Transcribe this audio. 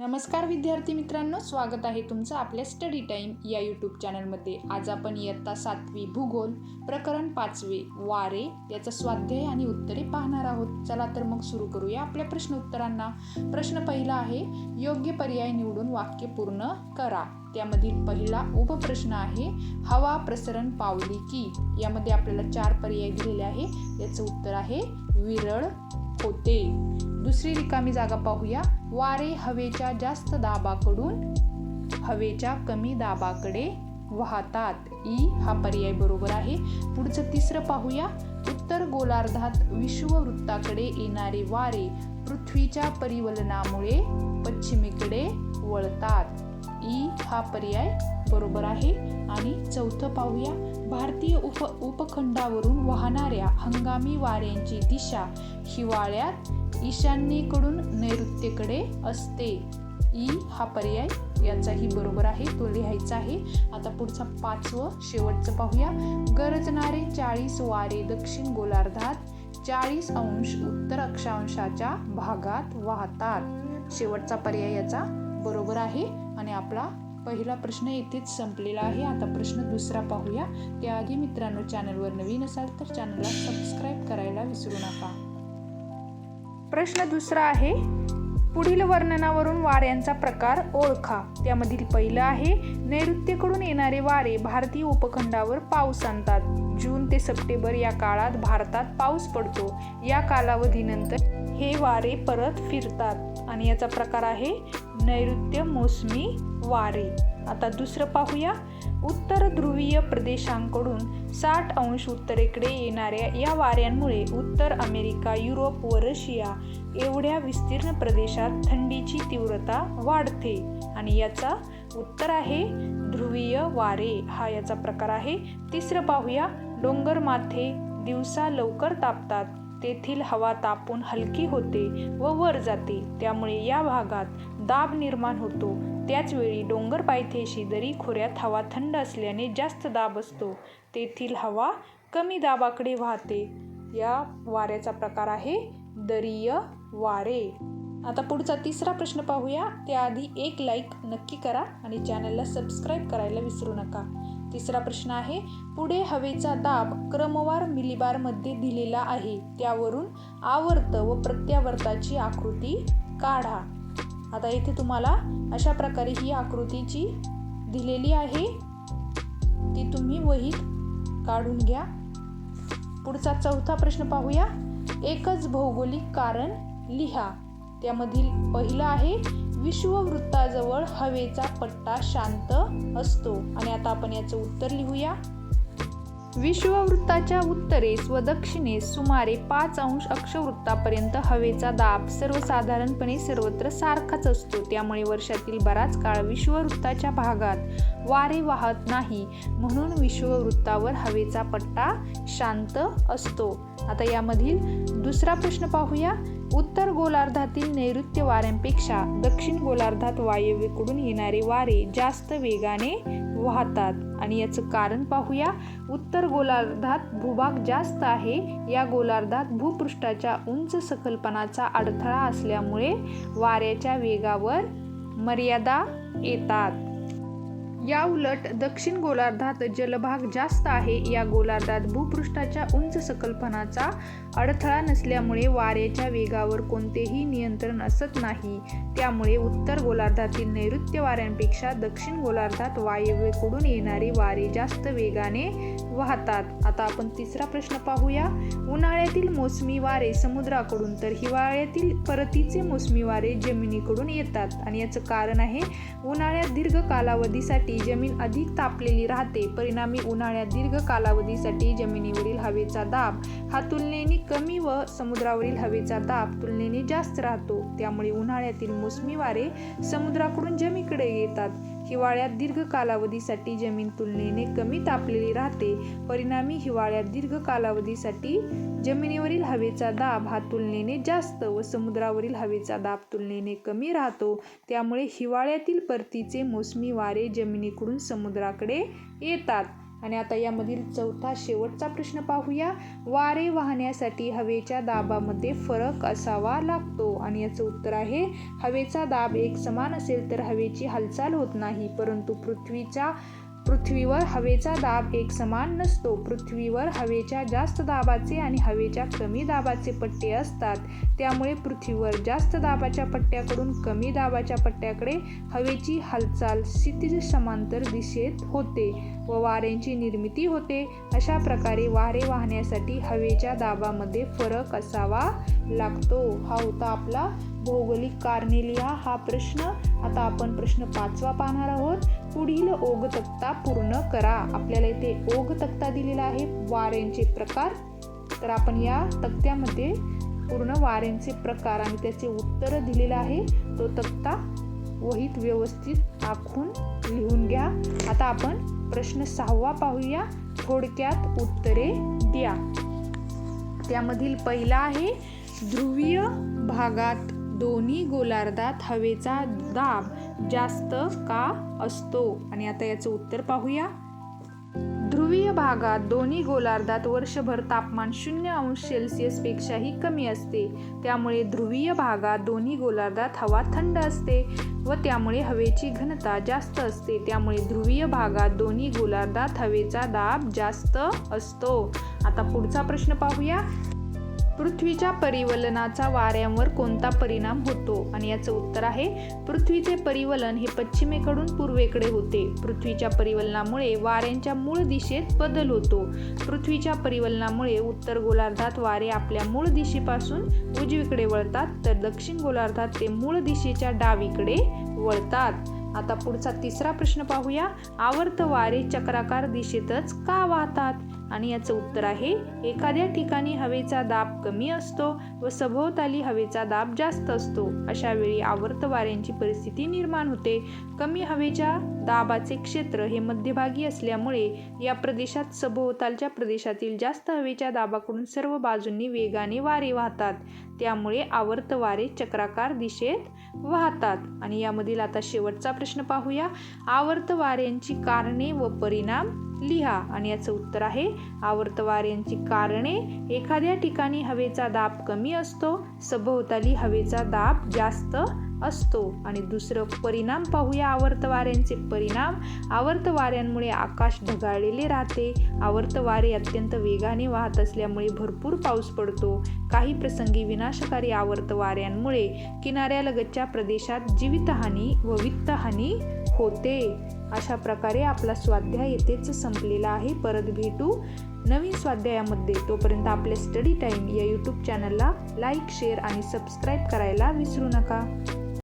नमस्कार विद्यार्थी मित्रांनो स्वागत आहे तुमचं आपल्या स्टडी टाईम या यूट्यूब चॅनलमध्ये आज आपण इयत्ता सातवी भूगोल प्रकरण पाचवे वारे याचा स्वाध्याय आणि उत्तरे पाहणार आहोत. चला तर मग सुरू करूया आपल्या प्रश्न उत्तरांना प्रश्न पहिला आहे योग्य पर्याय निवडून वाक्य पूर्ण करा. त्यामधील पहिला उपप्रश्न आहे हवा प्रसरण पावली की. यामध्ये आपल्याला चार पर्याय दिलेले आहे. याचं उत्तर आहे विरळ होते. दुसरी रिकामी जागा पाहूया. वारे हवेच्या जास्त दाबाकडून हवेच्या कमी दाबाकडे वाहतात. ई हा पर्याय बरोबर आहे. पुढचं तिसरं पाहूया. उत्तर गोलार्धात विश्ववृत्ताकडे येणारे वारे पृथ्वीच्या परिवलनामुळे पश्चिमेकडे वळतात. ई हा पर्याय बरोबर आहे. आणि चौथं पाहूया भारतीय उप उपखंडावरून वाहणाऱ्या हंगामी वाऱ्यांची दिशा हिवाळ्यात ईशान्येकडून नैऋत्येकडे असते. ई हा पर्याय याचाही बरोबर आहे तो लिहायचा आहे. आता पुढचा पाचवं शेवटचं पाहूया. गरजणारे चाळीस वारे दक्षिण गोलार्धात चाळीस अंश उत्तर अक्षांशाच्या भागात वाहतात. शेवटचा पर्याय याचा बरोबर आहे. आणि आपला पहिला प्रश्न येथेच संपलेला आहे. आता प्रश्न दुसरा पाहूया. त्याआधी मित्रांनो चॅनलवर नवीन असाल तर चॅनलला सबस्क्राईब करायला विसरू नका. प्रश्न दुसरा आहे. पुढील वर्णनावरून वाऱ्यांचा प्रकार ओळखा. त्यामधील पहिलं आहे नैऋत्येकडून येणारे वारे भारतीय उपखंडावर पाऊस आणतात. जून ते सप्टेंबर या काळात भारतात पाऊस पडतो. या कालावधीनंतर हे वारे परत फिरतात. आणि याचा प्रकार आहे नैऋत्य मोसमी वारे. आता दुसरं पाहूया. उत्तर ध्रुवीय प्रदेशांकडून साठ अंश उत्तरेकडे येणाऱ्या या वाऱ्यांमुळे उत्तर अमेरिका युरोप व रशिया एवढ्या विस्तीर्ण प्रदेशात थंडीची तीव्रता वाढते. आणि याचा उत्तर आहे ध्रुवीय वारे. हा याचा प्रकार आहे. तिसरं पाहूया. डोंगर माथे दिवसा लवकर तापतात. तेथील हवा तापून हलकी होते व वर जाते. त्यामुळे या भागात दाब निर्माण होतो. त्याचवेळी डोंगर पायथ्याशी दरी खोऱ्यात हवा थंड असल्याने जास्त दाब असतो. तेथील हवा कमी दाबाकडे वाहते. या वाऱ्याचा प्रकार आहे दरीय वारे. आता पुढचा तिसरा प्रश्न पाहूया. त्याआधी एक लाईक नक्की करा आणि चॅनलला सबस्क्राईब करायला विसरू नका. तिसरा प्रश्न आहे पुढे हवेचा दाब क्रमवार मिलिबारमध्ये दिलेला आहे त्यावरून आवर्त व प्रत्यावर्ताची आकृती काढा. आता इथे तुम्हाला अशा प्रकारे ही आकृतीची दिलेली आहे. ती तुम्ही वहीत काढून घ्या. पुढचा चौथा प्रश्न पाहूया. एकच भौगोलिक कारण लिहा. त्यामधील पहिलं आहे विश्ववृत्ताजवळ हवेचा पट्टा शांत असतो. आणि आता आपण याचं उत्तर लिहूया. विश्ववृत्ताच्या उत्तरेस व दक्षिणेस सुमारे पाच अंश अक्षवृत्तापर्यंत हवेचा दाब सर्वसाधारणपणे सर्वत्र सारखाच असतो. त्यामुळे वर्षातील बराच काळ विश्ववृत्ताच्या भागात वारे वाहत नाही. म्हणून विश्ववृत्तावर हवेचा पट्टा शांत असतो. आता यामधील दुसरा प्रश्न पाहूया. उत्तर गोलार्धातील नैऋत्य वाऱ्यांपेक्षा दक्षिण गोलार्धात वायव्येकडून येणारे वारे जास्त वेगाने वाहतात. आणि याचं कारण पाहूया. उत्तर गोलार्धात भूभाग जास्त आहे. या गोलार्धात भूपृष्ठाच्या उंच सखलपणाचा अडथळा असल्यामुळे वाऱ्याच्या वेगावर मर्यादा येतात. या उलट दक्षिण गोलार्धात जलभाग जास्त आहे. या गोलार्धात भूपृष्ठाच्या उंच सकल्पनाचा अडथळा नसल्यामुळे वाऱ्याच्या वेगावर कोणतेही नियंत्रण असत नाही. त्यामुळे उत्तर गोलार्धातील नैऋत्य वाऱ्यांपेक्षा दक्षिण गोलार्धात वायव्येकडून येणारे वारे जास्त वेगाने वाहतात. आता आपण तिसरा प्रश्न पाहूया. उन्हाळ्यातील मोसमी वारे समुद्राकडून तर हिवाळ्यातील परतीचे मोसमी वारे जमिनीकडून येतात. आणि याचं कारण आहे उन्हाळ्यात दीर्घ कालावधीसाठी जमीन अधिक तापलेली राहते. परिणामी उन्हाळ्यात दीर्घ कालावधीसाठी जमिनीवरील हवेचा दाब हा तुलनेने कमी व समुद्रावरील हवेचा दाब तुलनेने जास्त राहतो. त्यामुळे उन्हाळ्यातील मोसमी वारे समुद्राकडून जमीकडे येतात. हिवाळ्यात दीर्घ कालावधीसाठी जमीन तुलनेने कमी तापलेली राहते. परिणामी हिवाळ्यात दीर्घ कालावधीसाठी जमिनीवरील हवेचा दाब हा तुलनेने जास्त व समुद्रावरील हवेचा दाब तुलनेने कमी राहतो. त्यामुळे हिवाळ्यातील परतीचे मोसमी वारे जमिनीकडून समुद्राकडे येतात. आणि आता यामधील चौथा शेवटचा प्रश्न पाहूया. वारे वाहण्यासाठी हवेच्या दाबामध्ये फरक असावा लागतो. आणि याचं उत्तर आहे हवेचा दाब एक समान असेल तर हवेची हालचाल होत नाही परंतु पृथ्वीच्या पृथ्वीवर हवेचा दाब एक समान नसतो. पृथ्वीवर हवेच्या जास्त दाबाचे आणि हवेच्या कमी दाबाचे पट्टे असतात. त्यामुळे पृथ्वीवर जास्त दाबाच्या पट्ट्याकडून कमी दाबाच्या पट्ट्याकडे हवेची हालचाल क्षितिज समांतर दिशेत होते व वाऱ्यांची निर्मिती होते. अशा प्रकारे वारे वाहण्यासाठी हवेच्या दाबामध्ये फरक असावा लागतो. हा होता आपला भौगोलिक कारणे लिहा हा प्रश्न. आता आपण प्रश्न पाचवा पाहणार आहोत. पुढील ओघ तक्ता पूर्ण करा. आपल्याला इथे ओघ तक्ता दिलेला आहे. वाऱ्यांचे प्रकार. तर आपण या तक्त्यामध्ये पूर्ण वाऱ्यांचे प्रकार आणि त्याचे उत्तर दिलेलं आहे. तो तक्ता वहीत व्यवस्थित आखून लिहून घ्या. आता आपण प्रश्न सहावा पाहूया. थोडक्यात उत्तरे द्या. त्यामधील पहिला आहे ध्रुवीय भागात दोन्ही गोलार्धात हवेचा दाब जास्त का असतो? आणि आता याचं उत्तर पाहूया. ध्रुवीय भागात दोन्ही गोलार्धात वर्षभर तापमान शून्य अंश सेल्सिअसपेक्षाही कमी असते. त्यामुळे ध्रुवीय भागात दोन्ही गोलार्धात हवा थंड असते व त्यामुळे हवेची घनता जास्त असते. त्यामुळे ध्रुवीय भागात दोन्ही गोलार्धात हवेचा दाब जास्त असतो. आता पुढचा प्रश्न पाहूया. पृथ्वीच्या परिवलनाचा वाऱ्यांवर कोणता परिणाम होतो? आणि याचं उत्तर आहे पृथ्वीचे परिवलन हे पश्चिमेकडून पूर्वेकडे होते. पृथ्वीच्या परिवलनामुळे वाऱ्यांच्या मूळ दिशेत बदल होतो. पृथ्वीच्या परिवलनामुळे उत्तर गोलार्धात वारे आपल्या मूळ दिशेपासून उजवीकडे वळतात तर दक्षिण गोलार्धात ते मूळ दिशेच्या डावीकडे वळतात. आता पुढचा तिसरा प्रश्न पाहूया. आवर्त वारे चक्राकार दिशेतच का वाहतात? आणि याचं उत्तर आहे एखाद्या ठिकाणी हवेचा दाब कमी असतो व सभोवताली हवेचा दाब जास्त असतो. अशा वेळी आवर्त वाऱ्यांची परिस्थिती निर्माण होते. कमी हवेच्या दाबाचे क्षेत्र हे मध्यभागी असल्यामुळे या प्रदेशात सभोवतालच्या प्रदेशातील जास्त हवेच्या दाबाकडून सर्व बाजूंनी वेगाने वारे वाहतात. त्यामुळे आवर्त वारे चक्राकार दिशेत वाहतात. आणि यामधील आता शेवटचा प्रश्न पाहूया. आवर्त वाऱ्यांची कारणे व परिणाम लिहा. आणि याचं उत्तर आहे आवर्त वाऱ्यांची कारणे एखाद्या ठिकाणी हवेचा दाब कमी असतो. सभोवताली हवेचा दाब जास्त असतो. आणि दुसरं परिणाम पाहूया आवर्त वाऱ्यांचे परिणाम. आवर्त वाऱ्यांमुळे आकाश ढगाळलेले राहते. आवर्त वारे अत्यंत वेगाने वाहत असल्यामुळे भरपूर पाऊस पडतो. काही प्रसंगी विनाशकारी आवर्त वाऱ्यांमुळे किनाऱ्यालगतच्या प्रदेशात जीवितहानी व वित्तहानी होते. अशा प्रकारे आपला स्वाध्याय येथेच संपलेला आहे. परत भेटू नवीन स्वाध्यायामध्ये. तोपर्यंत आपल्या स्टडी टाईम या यूट्यूब चॅनलला लाईक शेअर आणि सबस्क्राईब करायला विसरू नका.